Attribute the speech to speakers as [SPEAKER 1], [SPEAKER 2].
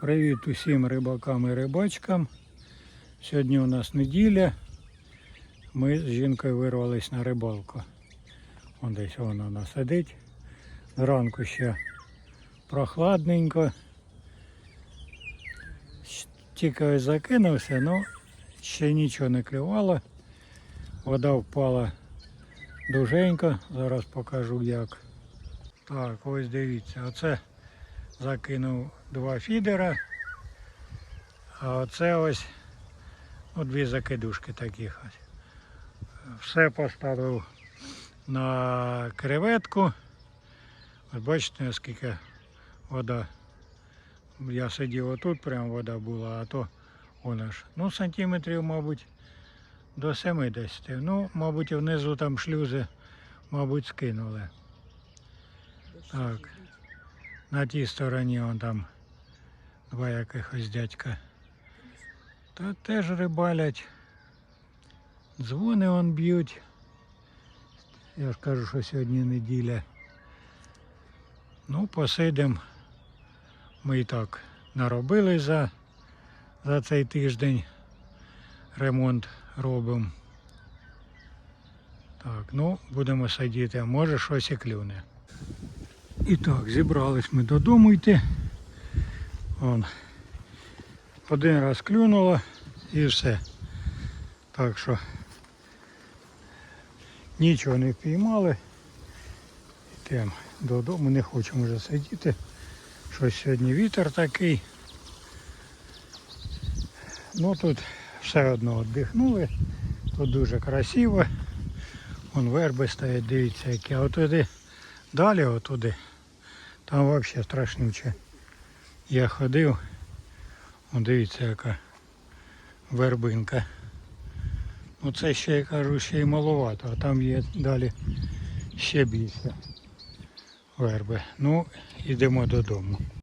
[SPEAKER 1] Привіт усім рибакам і рибачкам. Сьогодні у нас неділя. Ми з жінкою вирвались на рибалку. Вон десь вона вона сидить. Зранку ще прохладненько. Тільки ось закинувся, але ще нічого не клювало. Вода впала дуженько. Зараз покажу як. Так, ось дивіться, оце закинув два фідера. А оце ось ну, дві закидушки таких ось. Все поставив на креветку. Ось бачите, наскільки вода. Я сидів отут, прям вода була, а то вона ж. Ну, сантиметрів, мабуть, до 70. Ну, мабуть, внизу там шлюзи, мабуть, скинули. Так. На тій стороні он там два якихось дядька. Та теж рибалять. Дзвони он б'ють. Я ж кажу, що сьогодні неділя. Ну, посидим. Ми і так наробили за, за цей тиждень. Ремонт робимо. Так, ну, будемо сидіти, а може щось і клюне. І так, зібрались ми додому йти. Вон. Один раз клюнуло і все. Так що нічого не впіймали. Йдемо додому, не хочемо вже сидіти. Щось сьогодні вітер такий. Ну тут все одно віддихнули. Тут дуже красиво. Вон верби стоять, дивіться, які. А отуди, далі отуди. Там взагалі страшнюче. Я ходив, О, дивіться, яка вербинка. Ну це ще я кажу, ще й маловато, а там є далі ще більше верби. Ну, йдемо додому.